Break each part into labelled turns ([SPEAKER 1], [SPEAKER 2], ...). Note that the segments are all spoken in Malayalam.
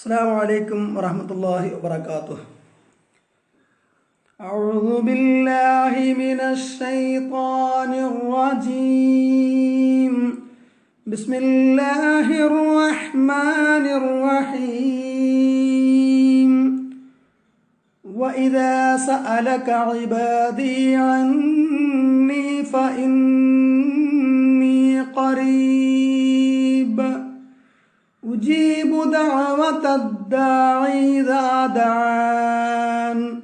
[SPEAKER 1] السلام عليكم ورحمة الله وبركاته. أعوذ بالله من الشيطان الرجيم. بسم الله الرحمن الرحيم. وإذا سألك عبادي عني فإني قريب. أجيب دعوة الداعي إذا دعان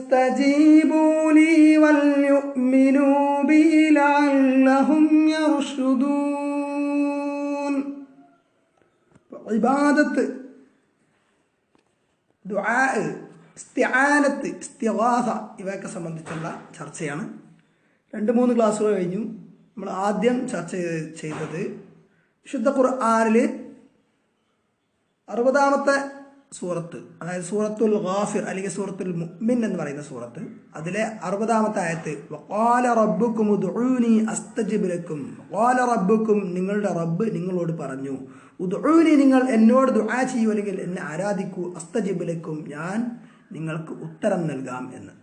[SPEAKER 1] فليستجيبوا لي وليؤمنوا بي لعلهم يرشدون عبادة ദുആ ഇസ്തിആനത്ത് ഇസ്തിഗാസ ഇവയൊക്കെ സംബന്ധിച്ചുള്ള ചർച്ചയാണ് രണ്ട് മൂന്ന് ക്ലാസ്സുകൾ കഴിഞ്ഞു നമ്മൾ ആദ്യം ചർച്ച ചെയ്ത് ചെയ്തത് വിശുദ്ധ ഖുർആനിൽ അറുപതാമത്തെ സൂറത്ത് അതായത് സൂറത്തുൽ ഗാഫിർ അല്ലെങ്കിൽ സൂറത്തുൽ മുഅ്മിൻ എന്ന് പറയുന്ന സൂറത്ത് അതിലെ അറുപതാമത്തെ ആയത്ത് വഖാല റബ്ബുക്കും ഉദ്ഊനി അസ്തജിബ് ലക്കും. വഖാല റബ്ബുക്കും നിങ്ങളുടെ റബ്ബ് നിങ്ങളോട് പറഞ്ഞു ഉദ്ഊനി നിങ്ങൾ എന്നോട് ദുആ ചെയ്യൂ അല്ലെങ്കിൽ എന്നെ ആരാധിക്കൂ അസ്തജിബ് ലക്കും ഞാൻ നിങ്ങൾക്ക് ഉത്തരം നൽകാം എന്ന്.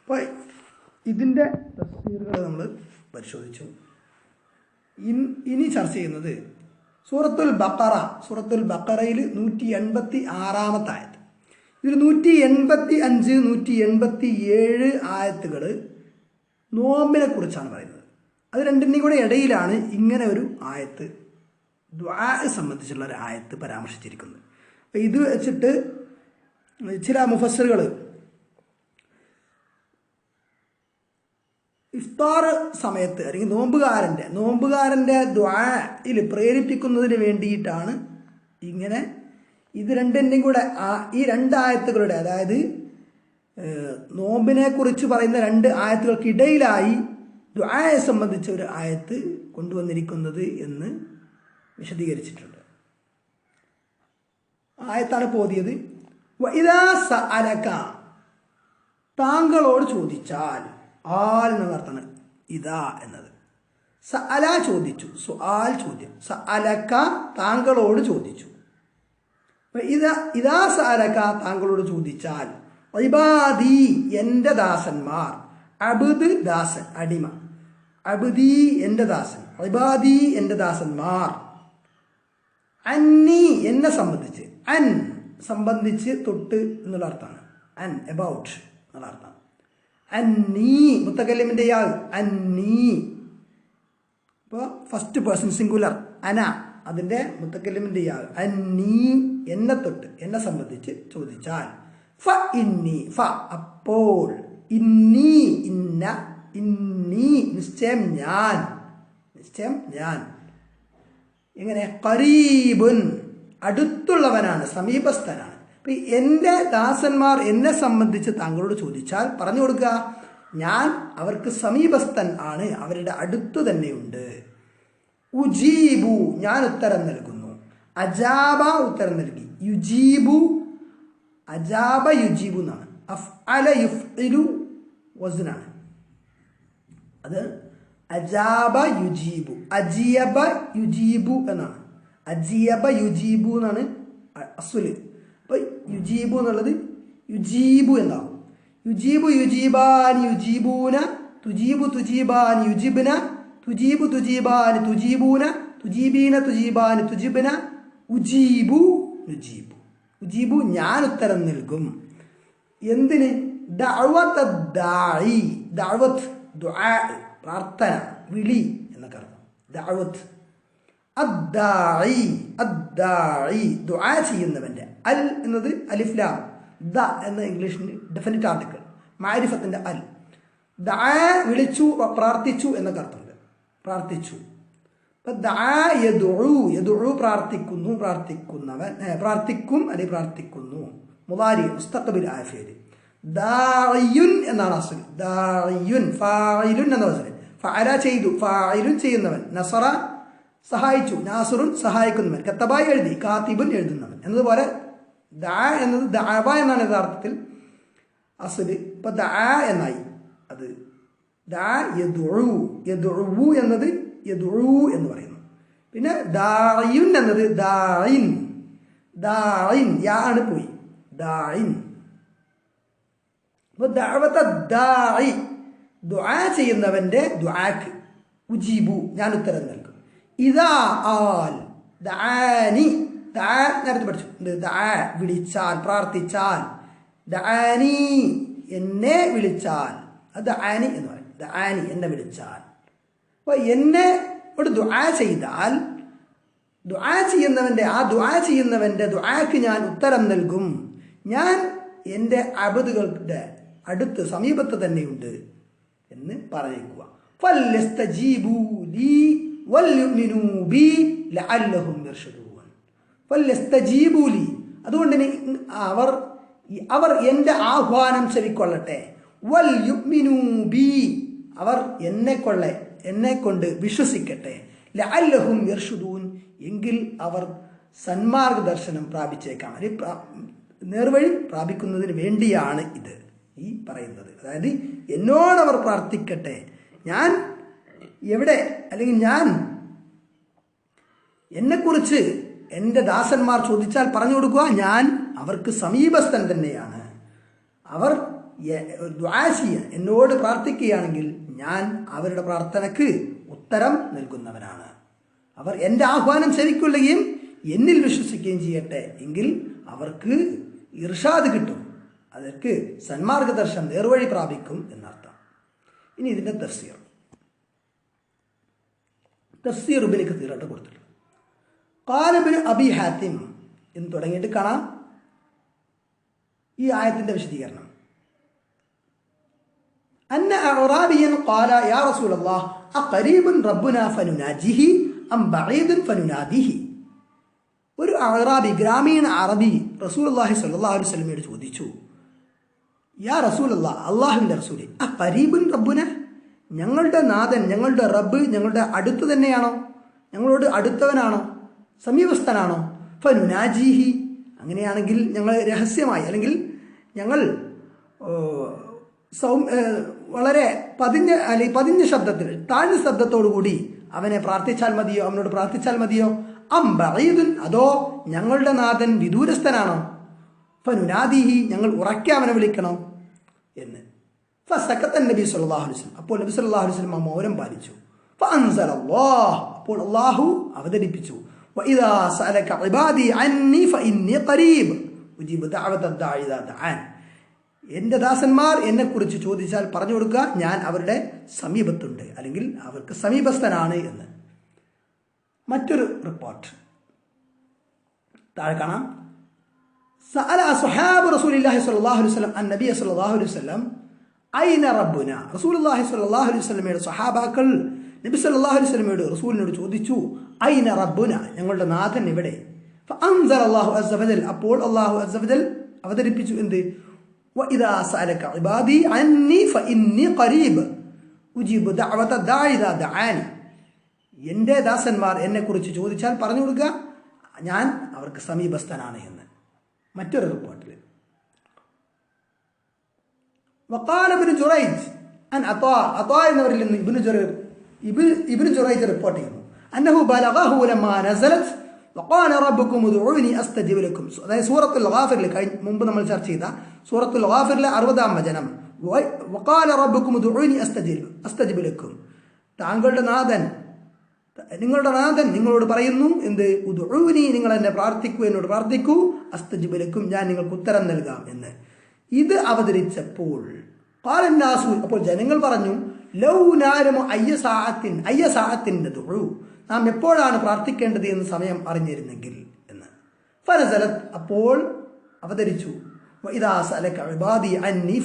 [SPEAKER 1] അപ്പോൾ ഇതിന്റെ തഫ്സീറുകൾ നമ്മൾ പരിശോധിച്ചു. ഇനി ചർച്ച ചെയ്യുന്നത് സൂറത്തുൽ ബക്കറ സൂറത്തുൽ ബക്കറയിൽ നൂറ്റി എൺപത്തി ആറാമത്തെ ആയത്ത് ഇതിൽ നൂറ്റി എൺപത്തി അഞ്ച് നൂറ്റി എൺപത്തി ഏഴ് ആയത്തുകൾ നോമ്പിനെ കുറിച്ചാണ് പറയുന്നത്. അത് രണ്ടിന്റെയും കൂടെ ഇടയിലാണ് ഇങ്ങനെ ഒരു ആയത്ത് ദ്വാ സംബന്ധിച്ചുള്ള ഒരു ആയത്ത് പരാമർശിച്ചിരിക്കുന്നത്. അപ്പോൾ ഇത് വെച്ചിട്ട് ചില മുഫസറുകൾ ഇഫ്താർ സമയത്ത് അല്ലെങ്കിൽ നോമ്പുകാരന്റെ നോമ്പുകാരന്റെ ദ്വായിൽ പ്രേരിപ്പിക്കുന്നതിന് വേണ്ടിയിട്ടാണ് ഇങ്ങനെ ഇത് രണ്ടിന്റെയും കൂടെ ആ ഈ രണ്ട് ആയത്തുകളുടെ അതായത് നോമ്പിനെ കുറിച്ച് പറയുന്ന രണ്ട് ആയത്തുകൾക്കിടയിലായി ദ്വായെ സംബന്ധിച്ച ഒരു ആയത്ത് കൊണ്ടുവന്നിരിക്കുന്നത് എന്ന് വിശദീകരിച്ചിട്ടുണ്ട്. ആയത്താണ് പോതിയത് ഇതാ സ താങ്കളോട് ചോദിച്ചാൽ ആൽ അർത്ഥമാണ് ഇതാ എന്നത്. സ അല ചോദിച്ചു സു ആൽ ചോദ്യം. സ അലക്ക താങ്കളോട് ചോദിച്ചു. ഇതാ ഇതാ സ അലക്ക താങ്കളോട് ചോദിച്ചാൽ ഇബാദി എന്റെ ദാസന്മാർ അബുദ് ദാസൻ അടിമ. അബുദി എന്റെ ദാസൻ ഇബാദി എന്റെ ദാസന്മാർ. അന്നി എന്നെ സംബന്ധിച്ച് അൻ സംബന്ധിച്ച് തൊട്ട് എന്നുള്ള അർത്ഥമാണ്. അൻ എബൌട്ട് എന്നുള്ള അർത്ഥമാണ്. അന്നീ മുത്തക്കല്ലിമിന്റെ യാൾ അന്നീ. അപ്പോൾ ഫസ്റ്റ് പേഴ്സൺ സിംഗുലർ അന അതിന്റെ മുത്തക്കല്ലിമിന്റെ യാൾ അന്നീ എന്നെ തൊട്ട് എന്നെ സംബന്ധിച്ച് ചോദിച്ചാൽ ഫ ഇന്നി ഫ അപ്പോൾ ഇന്നി ഇന്ന ഇന്നി നിശ്ചയം ഞാൻ നിശ്ചയം ഞാൻ. എങ്ങനെ? കരീബുൻ അടുത്തുള്ളവനാണ് സമീപസ്ഥനാണ്. അപ്പൊ എന്റെ ദാസന്മാർ എന്നെ സംബന്ധിച്ച് താങ്കളോട് ചോദിച്ചാൽ പറഞ്ഞു കൊടുക്കുക ഞാൻ അവർക്ക് സമീപസ്ഥൻ ആണ് അവരുടെ അടുത്തു തന്നെയുണ്ട്. ഉജീബു ഞാൻ ഉത്തരം നൽകുന്നു. അജാബ ഉത്തരം നൽകി. യുജീബു അജാബ യുജീബു എന്നാണ്. അഫ് അല യുഫ്ഇലു വസ്നാണ്. അത് അജാബ യുജീബു അജിയബ യുജീബു എന്നാണ്. അജിയബ യുജീബു എന്നാണ് അ- അസ്വൽ അപ്പൊ യുജീബു എന്നുള്ളത് യുജീബു എന്നാവും യുജീബു യുജീബാൻ യുജീബൂന തുജീബു തുജീബാൻ യുജിബ്ന തുജീബു തുജീബാൻ തുജീബൂന തുജീബീന തുജീബാൻ തുജിബ്ന ഉജീബു യുജീബു. ഉജീബു ഞാൻ ഉത്തരം നൽകും. എന്തിന്? ദഅവത്ത് ദായി ദുആ പ്രാർത്ഥന വിളി എന്നൊക്കെ അർത്ഥം. ദഅവത്ത് ദുആ ചെയ്യുന്നവന്റെ. അൽ എന്നത് അലിഫ്ലാം ദ എന്ന ഇംഗ്ലീഷിന് ഡെഫിനറ്റ് ആർട്ടിക്കിൾ. മാരിഫത്തിന്റെ അൽ. ദ വിളിച്ചു പ്രാർത്ഥിച്ചു എന്നൊക്കെ അർത്ഥമുണ്ട്. പ്രാർത്ഥിച്ചു. അപ്പം ദഅ യദുഴു യദുഴു പ്രാർത്ഥിക്കുന്നു പ്രാർത്ഥിക്കുന്നവൻ പ്രാർത്ഥിക്കും അല്ലെങ്കിൽ പ്രാർത്ഥിക്കുന്നു. മുതാരി മുസ്തഖബിൽ ആഫിയൽ ദാഇയുൻ എന്നാണ് അസുൽ. ദാഇയുൻ ഫായിലുൻ എന്ന വസൽ ഫഅല ചെയ്തു ഫായിലുൻ ചെയ്യുന്നവൻ. നസറ സഹായിച്ചു. നാസുറുൻ സഹായിക്കുന്നവൻ. കത്തബായി എഴുതി കാത്തിബുൻ എഴുതുന്നവൻ. എന്നതുപോലെ ദാ എന്നത് ദാബ എന്നാണ് യഥാർത്ഥത്തിൽ അസുൽ. ഇപ്പൊ ദാ എന്നായി. അത് ദാ യദുഉ യദുഴു എന്നത് യദുഴു എന്ന് പറയുന്നു. പിന്നെ ദായുൻ എന്നത് ദായിൻ ദായിൻ യാ ആണ് പോയി. ദായിൻ അപ്പൊ ദഅവത ദായി ദുആ ചെയ്യുന്നവന്റെ ദുആക്ക്. ഉജീബു ഞാൻ ഉത്തരം നൽകും ഇതാ ആൽ. ദാനി. ദാ നേരത്തെ പഠിച്ചു. ദാ വിളിച്ചാൽ പ്രാർത്ഥിച്ചാൽ. ദാനി എന്നെ വിളിച്ചാൽ. അത് ആനി എന്ന് പറയും. ദാനി എന്നെ വിളിച്ചാൽ. അപ്പോൾ എന്നെ ഒരു ദുആ ചെയ്താൽ ദുആ ചെയ്യുന്നവന്റെ ആ ദുആ ചെയ്യുന്നവന്റെ ദുആക്ക് ഞാൻ ഉത്തരം നൽകും. ഞാൻ എന്റെ അബദുകളുടെ അടുത്ത് സമീപത്ത് തന്നെയുണ്ട് എന്ന് പറയുക ഫല്ലസ്തജീബു ലീ വൽയുമിനൂ ബി ലഅല്ലഹും യർഷദൂൻ ഫല്യസ്തജീബൂ ലീ. അതുകൊണ്ട് അവർ അവർ എന്റെ ആഹ്വാനം ചെവിക്കൊള്ളട്ടെ. വൽ അവർ എന്നെ കൊള്ളെ എന്നെ കൊണ്ട് വിശ്വസിക്കട്ടെ. ലഅല്ലഹും യർഷുദൂൻ എങ്കിൽ അവർ സന്മാർഗ ദർശനം പ്രാപിച്ചേക്കാം അല്ലെ നേർവഴി പ്രാപിക്കുന്നതിന് വേണ്ടിയാണ് ഇത് ഈ പറയുന്നത്. അതായത് എന്നോടവർ പ്രാർത്ഥിക്കട്ടെ. ഞാൻ എവിടെ? അല്ലെങ്കിൽ ഞാൻ എന്നെക്കുറിച്ച് എന്റെ ദാസന്മാർ ചോദിച്ചാൽ പറഞ്ഞു കൊടുക്കുക. ഞാൻ അവർക്ക് സമീപസ്ഥൻ തന്നെയാണ്. അവർ ദ്വാശിയ എന്നോട് പ്രാർത്ഥിക്കുകയാണെങ്കിൽ ഞാൻ അവരുടെ പ്രാർത്ഥനയ്ക്ക് ഉത്തരം നൽകുന്നവനാണ്. അവർ എന്റെ ആഹ്വാനം ശരിക്കൊള്ളുകയും എന്നിൽ വിശ്വസിക്കുകയും ചെയ്യട്ടെ. എങ്കിൽ അവർക്ക് ഇർഷാദ് കിട്ടും. അവർക്ക് സന്മാർഗദർശനം നേർവഴി പ്രാപിക്കും എന്നർത്ഥം. ഇനി ഇതിന്റെ തഫ്സീർ. തഫ്സീർ ഉബിന് കസീറായിട്ട് കൊടുത്തിട്ടുള്ളത് കാലബിന് അബി ഹാത്തിം എന്ന് തുടങ്ങിയിട്ട് കാണാം. ഈ ആയത്തിന്റെ വിശദീകരണം. അന്ന അറാബിയൻ ഖാല യാ റസൂലല്ലാ അഖരീബുൻ റബ്ബുന ഫനുനാജിഹി അം ബഈദുൻ ഫനുനാദിഹി ഒരു അറാബി ഗ്രാമീണ അറബി റസൂലുള്ളാഹി സ്വല്ലല്ലാഹു അലൈഹി സ്വലമയോട് ചോദിച്ചു യാ റസൂൽ അള്ളാഹ് റസൂലേ അ ഖരീബുൻ റബ്ബുന? ഞങ്ങളുടെ നാഥൻ ഞങ്ങളുടെ റബ്ബ് ഞങ്ങളുടെ അടുത്ത് തന്നെയാണോ? ഞങ്ങളോട് അടുത്തവനാണോ? സമീപസ്ഥനാണോ? ഫനുനാജീഹി. അങ്ങനെയാണെങ്കിൽ ഞങ്ങൾ രഹസ്യമായി അല്ലെങ്കിൽ ഞങ്ങൾ സൗ വളരെ പതിഞ്ഞ അല്ലെങ്കിൽ പതിഞ്ഞ ശബ്ദത്തിൽ താഴ്ന്ന ശബ്ദത്തോടു കൂടി അവനെ പ്രാർത്ഥിച്ചാൽ മതിയോ? അവനോട് പ്രാർത്ഥിച്ചാൽ മതിയോ? അം ബഈദുൻ. അതോ ഞങ്ങളുടെ നാഥൻ വിദൂരസ്ഥനാണോ? ഫനുനാദിഹി. ഞങ്ങൾ ഉറക്കെ അവനെ വിളിക്കണം? എന്ന്. ഫസക്കത്തൻ നബി സല്ലാഹു അലൈഹി സ്വലം അപ്പോൾ നബി സല്ലാഹു അലൈഹി സ്വലം ആ മൗനം പാലിച്ചു. അപ്പോൾ അള്ളാഹു അവതരിപ്പിച്ചു. എന്റെ ദാസന്മാർ എന്നെക്കുറിച്ച് ചോദിച്ചാൽ പറഞ്ഞു കൊടുക്കുക. ഞാൻ അവരുടെ സമീപത്തുണ്ട്. അല്ലെങ്കിൽ അവർക്ക് സമീപസ്ഥനാണ് എന്ന്. മറ്റൊരു റിപ്പോർട്ട്. താഴെ കാണാം. സഅല സുഹാബ് റസൂലി സ്വല്ലാഹു അലൈഹി സ്വലം അൻ നബി സല്ലാഹു അലൈഹി സ്വലം ഐന റബ്ബുന? റസൂലുള്ളാഹി സ്വല്ലല്ലാഹു അലൈഹി വസല്ലമയുടെ സഹാബാക്കൾ നബി സ്വല്ലല്ലാഹു അലൈഹി വസല്ലമയുടെ റസൂലിനോട് ചോദിച്ചു ഐന റബ്ബുന? ഞങ്ങളുടെ നാഥൻ ഇവിടെ അള്ളാഹു അസ്സഫദൽ അപ്പോൾ അല്ലാഹു അസ്സഫദൽ അവതരിപ്പിച്ചു എന്ത്? എന്റെ ദാസന്മാർ എന്നെക്കുറിച്ച് ചോദിച്ചാൽ പറഞ്ഞു കൊടുക്കുക. ഞാൻ അവർക്ക് സമീപസ്ഥനാണ് എന്ന്. മറ്റൊരു റിപ്പോർട്ടിൽ وقال ജുറൈജ് അൻ അത്താ അത്താ എന്നവരിൽ നിന്ന് ഇബിന് ജുറൈ ഇബ് ഇബിന് ജുറൈജ് റിപ്പോർട്ട് ചെയ്യുന്നു. അന്നഹു ബലഗഹു ലമാ നസലത്ത് വഖാല റബ്ബുക്കും ഉദ്ഉനി അസ്തജിബ് ലക്കും. അതായത് സൂറത്തുൽ ഗാഫിറിൽ കഴിഞ്ഞ മുമ്പ് നമ്മൾ ചർച്ച ചെയ്ത സൂറത്തുൽ ഗാഫിറിലെ അറുപതാം വചനം. വഖാല റബ്ബുക്കും ഉദ്ഉനി അസ്തജിബ് استجب لكم താങ്കളുടെ നാഥൻ നിങ്ങളുടെ നാഥൻ നിങ്ങളോട് പറയുന്നു എന്ത്? ഉദ്ഉനി നിങ്ങൾ എന്നെ പ്രാർത്ഥിക്കൂ എന്നോട് പ്രാർത്ഥിക്കൂ അസ്തജിബലക്കും ഞാൻ നിങ്ങൾക്ക് ഉത്തരം നൽകാം എന്ന്. ഇത് അവതരിച്ചപ്പോൾ പാലന്നാസു അപ്പോൾ ജനങ്ങൾ പറഞ്ഞു ലൗ നാരമു അയ്യ അയ്യ തൊഴു നാം എപ്പോഴാണ് പ്രാർത്ഥിക്കേണ്ടത് എന്ന് സമയം അറിഞ്ഞിരുന്നെങ്കിൽ എന്ന്. ഫലസലത്ത് അപ്പോൾ അവതരിച്ചു. സലക്ക അന്നി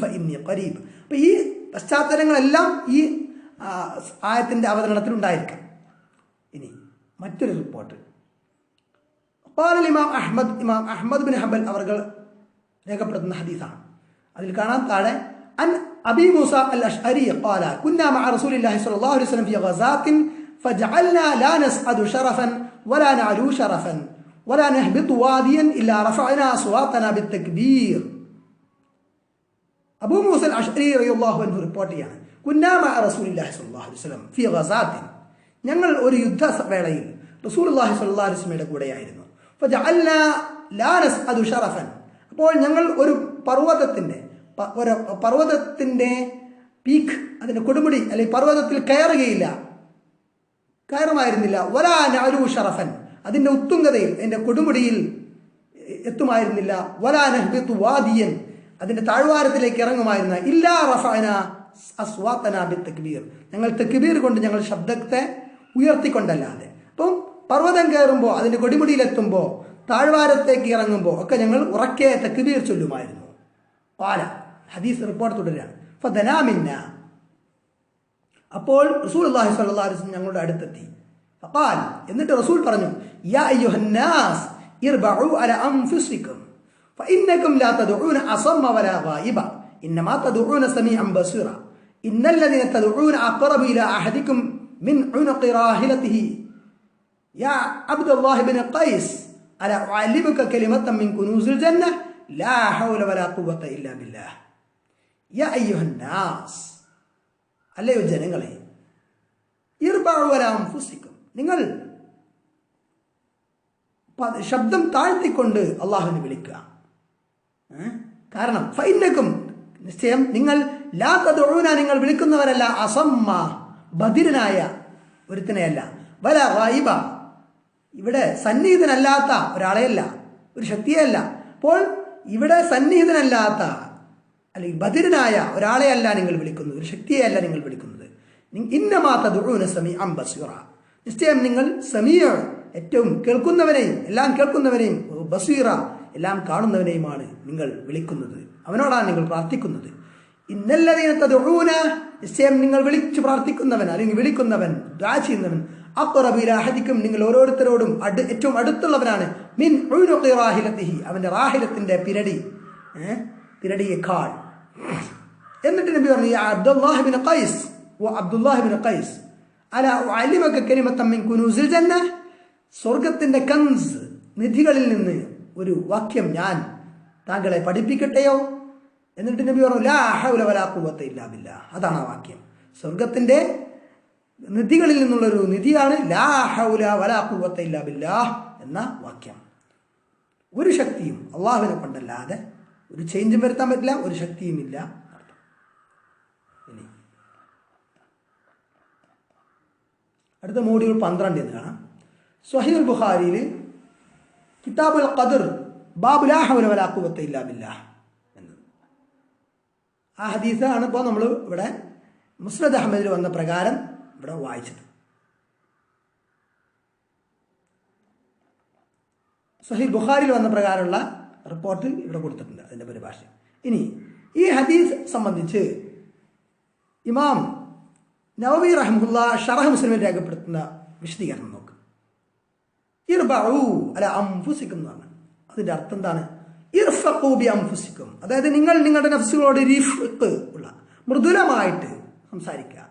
[SPEAKER 1] കരീബ് ഈ പശ്ചാത്തലങ്ങളെല്ലാം ഈ ആയത്തിന്റെ അവതരണത്തിൽ ഉണ്ടായിരിക്കാം. ഇനി മറ്റൊരു റിപ്പോർട്ട്. പാലൽ ഇമാം അഹമ്മദ് ഇമാം അഹമ്മദ് ബിൻ ഹബൽ അവർ രേഖപ്പെടുത്തുന്ന ഹദീസാണ്. അതിൽ കാണാൻ താഴെ അൻ അബി മൂസ അൽ അഷ്അരി قال كنا مع رسول الله صلى الله عليه وسلم في غزاة فجعلنا لا نسعد شرفا ولا نعلو شرفا ولا نهبط واديا إلا رفعنا أصواتنا بالتكبير അബൂ മൂസൽ അഷ്അരി റളിയല്ലാഹു അൻഹു റിപ്പോർട്ട് ചെയ്യാണ് കുന്നാമ റസൂലുള്ളാഹി സ്വല്ലല്ലാഹു അലൈഹി വസല്ലം ഫി ഗസാത്തിൻ ഞങ്ങൾ ഒരു യുദ്ധ വേളയിൽ റസൂലുള്ളാഹി സ്വല്ലല്ലാഹു അലൈഹി വസല്ലമയുടെ കൂടെയായിരുന്നു ഫജഅൽനാ ലാ നസ്അദു ഷറഫൻ അപ്പോൾ ഞങ്ങൾ ഒരു പർവതത്തിന്റെ ഒരു പർവതത്തിന്റെ പീക്ക് അതിന്റെ കൊടുമുടി അല്ലെങ്കിൽ പർവതത്തിൽ കയറുകയില്ല. കയറുമായിരുന്നില്ല. വലാ നഅലു ഷറഫൻ. അതിന്റെ ഉത്തുംഗതയിൽ അതിന്റെ കൊടുമുടിയിൽ എത്തുമായിരുന്നില്ല. വലാ നഹ്ബിത്തു വാദിയൻ. അതിന്റെ താഴ്വാരത്തിലേക്ക് ഇറങ്ങുമായിരുന്ന. ഇല്ലാ റഫാന അസ്വാത്തന ബി ഞങ്ങൾ തക്ബീർ കൊണ്ട് ഞങ്ങൾ ശബ്ദത്തെ ഉയർത്തിക്കൊണ്ടല്ലാതെ. അപ്പം പർവതം കയറുമ്പോൾ അതിന്റെ കൊടിമുടിയിലെത്തുമ്പോൾ താഴ്വാരത്തേക്ക് ഇറങ്ങുമ്പോൾ ഒക്കെ ഞങ്ങൾ ഉറക്കെ തക്ബീർ ചൊല്ലുമായിരുന്നു പാല ഹദീസ് റിപ്പോർട്ട് തുടരുകയാണ് ഫദനാമിന്ന അപ്പോൾ റസൂൽ അള്ളാഹി സ്വല്ലല്ലാഹു അലൈഹി വസല്ലം ഞങ്ങളുടെ അടുത്തെത്തി ഫഖാൽ എന്നിട്ട് റസൂൽ പറഞ്ഞു യാ അയ്യുഹന്നാസ് ഇർബഉ അല അൻഫുസിക്കും فإنكم لا تدعون أصم ولا غائبا إنما تدعون سميعا بصيرا إن الذين تدعون أقرب إلى أحدكم من عنق راحلته يا عبد الله بن قيس അല അലിബുക്ക കലിമത്തമ്മിൻ കുനൂസുൽ ജന്ന ലാ ഹൗല വലാ ഖുവത ഇല്ലാ ബില്ലാഹ് യാ അയ്യുഹൻ നാസ് അല്ലയോ ജനങ്ങളെ? ഇർബാവരാം ഫുസിക്കും നിങ്ങൾ ശബ്ദം താഴ്ത്തിക്കൊണ്ട് അള്ളാഹുവിനെ വിളിക്കുക. കാരണം ഫൈനക്കും നിശ്ചയം നിങ്ങൾ ലാത്തതൊഴുന നിങ്ങൾ വിളിക്കുന്നവരല്ല അസമ്മ ബദിരനായ ഒരുത്തിനെയല്ല. വല വായിബ ഇവിടെ സന്നിഹിതനല്ലാത്ത ഒരാളെയല്ല ഒരു ശക്തിയല്ല അപ്പോൾ ഇവിടെ സന്നിഹിതനല്ലാത്ത അല്ലെങ്കിൽ ബധിരനായ ഒരാളെയല്ല നിങ്ങൾ വിളിക്കുന്നത് ഒരു ശക്തിയെയല്ല നിങ്ങൾ വിളിക്കുന്നത്. ഇന്നമാത്ത ദുഴൂന സമി അംബസുറ നിശ്ചയം നിങ്ങൾ സമീയ ഏറ്റവും കേൾക്കുന്നവനെയും എല്ലാം കേൾക്കുന്നവനെയും ബസീറ എല്ലാം കാണുന്നവനെയുമാണ് നിങ്ങൾ വിളിക്കുന്നത്. അവനോടാണ് നിങ്ങൾ പ്രാർത്ഥിക്കുന്നത്. ഇന്നല്ലതീനത്തെ ദുഴൂന നിശ്ചയം നിങ്ങൾ വിളിച്ചു പ്രാർത്ഥിക്കുന്നവൻ അല്ലെങ്കിൽ വിളിക്കുന്നവൻ ദ്വാ ചെയ്യുന്നവൻ അക്കുറബിലാഹദിക്കും നിങ്ങൾ ഓരോരുത്തരോടും അടു ഏറ്റവും അടുത്തുള്ളവനാണ്. മിൻ ഉഴുനൊക്കെ റാഹിലത്തിഹി. അവന്റെ റാഹിലത്തിന്റെ പിരടി. പിരടിയെ കാൾ എന്നിട്ട് നബി പറഞ്ഞു "യാ അബ്ദുല്ലാഹിബിൻ ഖൈസ്. ഓ അബ്ദുല്ലാഹിബിൻ ഖൈസ്. അല അലിമൊക്കെ കരിമത്തമ്മിൻ മിൻ കുനൂസിൽ ജന്ന സ്വർഗത്തിന്റെ കൻസ് നിധികളിൽ നിന്ന് ഒരു വാക്യം ഞാൻ താങ്കളെ പഠിപ്പിക്കട്ടെയോ? എന്നിട്ട് നബി പറഞ്ഞു ലാ ഹൗല വലാ ഖുവത്ത ഇല്ലാ ബില്ലാ. അതാണ് ആ വാക്യം. സ്വർഗത്തിന്റെ നിധികളിൽ നിന്നുള്ളൊരു നിധിയാണ് ലാ ഹൗല വലാ ഇല്ലാ ബില്ലാഹ് എന്ന വാക്യം. ഒരു ശക്തിയും അള്ളാഹുവിനെ കൊണ്ടല്ലാതെ ഒരു ചേഞ്ചും വരുത്താൻ പറ്റില്ല ഒരു ശക്തിയും ഇല്ല. ഇനി അടുത്ത മോഡ്യൂൾ പന്ത്രണ്ട് എന്ന് കാണാം. സ്വഹീൽ ബുഖാരിയിൽ കിതാബുൽ ഖദർ ബാബുലാഹുല വലാഖുവത്ത ഇല്ലാ ബില്ലാഹ് എന്നത് ആ ഹദീസാണ് ഇപ്പോൾ നമ്മൾ ഇവിടെ മുസ്രദ് അഹമ്മദിൽ വന്ന പ്രകാരം ഇവിടെ വായിച്ചത് സഹി ബുഖാരിൽ വന്ന പ്രകാരമുള്ള റിപ്പോർട്ട് ഇവിടെ കൊടുത്തിട്ടുണ്ട് അതിന്റെ പരിഭാഷ ഇനി ഈ ഹദീസ് സംബന്ധിച്ച് ഇമാം നവവി റഹ്മുല്ല ഷറഹ് മുസ്ലിമിൽ രേഖപ്പെടുത്തുന്ന വിശദീകരണം നോക്ക്. ഇർബു അല്ല അംഫുസിക്കും എന്നാണ് അതിന്റെ അർത്ഥം എന്താണ്? ഇർഫൂബി അംഫുസിക്കും. അതായത് നിങ്ങൾ നിങ്ങളുടെ നഫ്സുകളോട് റിഫ്ക്ക് ഉള്ള മൃദുലമായിട്ട് സംസാരിക്കുക.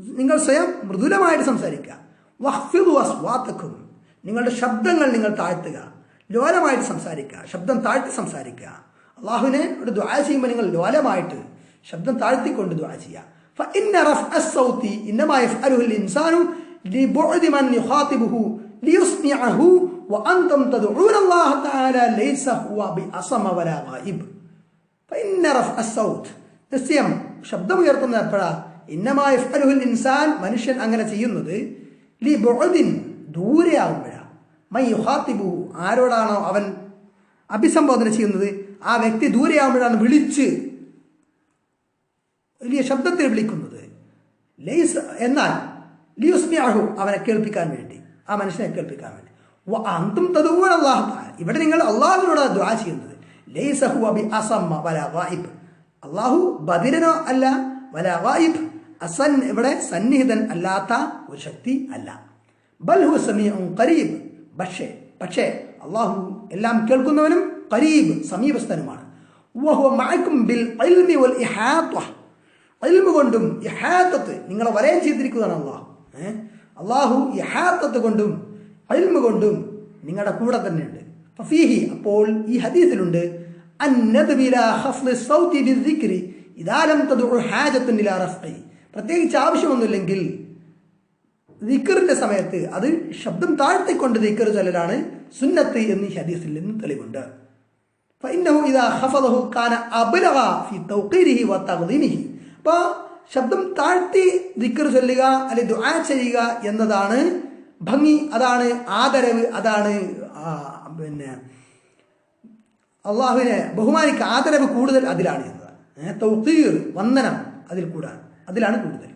[SPEAKER 1] നിങ്ങൾ സ്വയം മൃദുലമായിട്ട് സംസാരിക്കുക. വഹ്ഫിദു അസ്വാത്തക്കും നിങ്ങളുടെ ശബ്ദങ്ങൾ നിങ്ങൾ താഴ്ത്തുക. ലോലമായിട്ട് സംസാരിക്കുക. ശബ്ദം താഴ്ത്തി സംസാരിക്കുക. അള്ളാഹുവിനെ ഒരു ദ്വാര ചെയ്യുമ്പോൾ നിങ്ങൾ ലോലമായിട്ട് ശബ്ദം താഴ്ത്തിക്കൊണ്ട് ദ്വാര ചെയ്യുക. നിശ്ചയം. ശബ്ദമുയർത്തുന്നത് എപ്പോഴാണ് ഇന്നമായ ഫലുഹുൽ ഇൻസാൻ മനുഷ്യൻ അങ്ങനെ ചെയ്യുന്നത് ലി ബൊഅദിൻ ദൂരെയാകുമ്പോഴാ മൈ യുഹാത്തിബു ആരോടാണോ അവൻ അഭിസംബോധന ചെയ്യുന്നത്? ആ വ്യക്തി ദൂരെയാകുമ്പോഴാണ് വിളിച്ച് വലിയ ശബ്ദത്തിൽ വിളിക്കുന്നത്. ലൈസ് എന്നാൽ ലിയുസ്മിയാഹു അവനെ കേൾപ്പിക്കാൻ വേണ്ടി ആ മനുഷ്യനെ കേൾപ്പിക്കാൻ വേണ്ടി. അന്തും തതുവൻ അള്ളാഹു ഇവിടെ നിങ്ങൾ അള്ളാഹുവിനോട് ദ്വാ ചെയ്യുന്നത്. ലൈസഹു അബി അസമ്മ വല ഗായിബ്. അള്ളാഹു ബദിരനോ അല്ല വല ഗായിബ്. അസൻ ഇവിടെ സന്നിഹിതൻ അല്ലാത്ത ഒരു ശക്തി അല്ല. ബൽഹു സമീപം കരീബ് പക്ഷേ പക്ഷേ അള്ളാഹു എല്ലാം കേൾക്കുന്നവനും കരീബ് സമീപസ്ഥനുമാണ്. കൊണ്ടും നിങ്ങളെ വലയം ചെയ്തിരിക്കുന്നതാണ് അള്ളാഹു. അള്ളാഹു ഇഹാത്തത്ത് കൊണ്ടും അൽമ കൊണ്ടും നിങ്ങളുടെ കൂടെ തന്നെയുണ്ട്. അപ്പോൾ ഈ ഹദീസിലുണ്ട് അന്നദ് ഹഫ്ലി സൗതി ബിദ്ദിക്രി ഇദാ ലം തദ്ഉ ഹാജത്തുൻ ഇലാ പ്രത്യേകിച്ച് ആവശ്യമൊന്നുമില്ലെങ്കിൽ ദിക്കറിന്റെ സമയത്ത് അത് ശബ്ദം താഴ്ത്തിക്കൊണ്ട് ദിക്കർ ചൊല്ലലാണ് സുന്നത്ത് എന്നീ ഹദീസിൽ നിന്ന് തെളിവുണ്ട് فإنه إذا خفضه كان أبلغ في توقيره وتقديمه അപ്പോൾ ശബ്ദം താഴ്ത്തി ദിക്കർ ചൊല്ലുക അല്ലെ ദുആ ചെയ്യുക എന്നതാണ് ഭംഗി അതാണ് ആദരവ് അതാണ് ആ, പിന്നെ അള്ളാഹുവിനെ ബഹുമാനിക്കുക ആദരവ് കൂടുതൽ അതിലാണ് എന്നതാണ് ഏ, തൗഖീർ വന്ദനം അതിൽ കൂടാണ് അതിലാണ് കൂടുതൽ.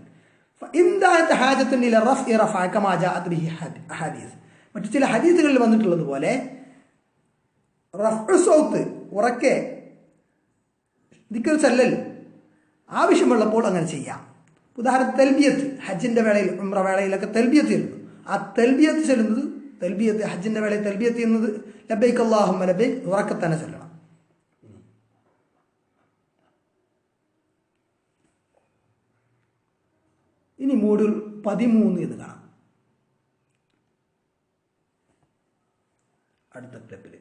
[SPEAKER 1] മറ്റു ചില ഹദീസുകളിൽ വന്നിട്ടുള്ളത് പോലെ ഉറക്കെ ദിക്കർ ചൊല്ലൽ ആവശ്യമുള്ളപ്പോൾ അങ്ങനെ ചെയ്യാം. ഉദാഹരണം തെൽബിയത്ത് ഹജ്ജിന്റെ വേളയിൽ ഉമ്ര വേളയിലൊക്കെ തെൽബിയത്ത് ചെല്ലുന്നു. ആ തെൽബിയത്ത് ചെല്ലുന്നത് തെൽബിയത്ത് ഹജ്ജിന്റെ വേളയിൽ തെൽബിയത്ത് ചെയ്യുന്നത് ലബൈക്ക് അള്ളാഹും ലബൈക്ക് ഉറക്കെ തന്നെ ചെല്ലണം ഇനി മോഡ്യൂൾ പതിമൂന്ന് എന്ന് കാണാം. അടുത്ത ക്ലിപ്പിൽ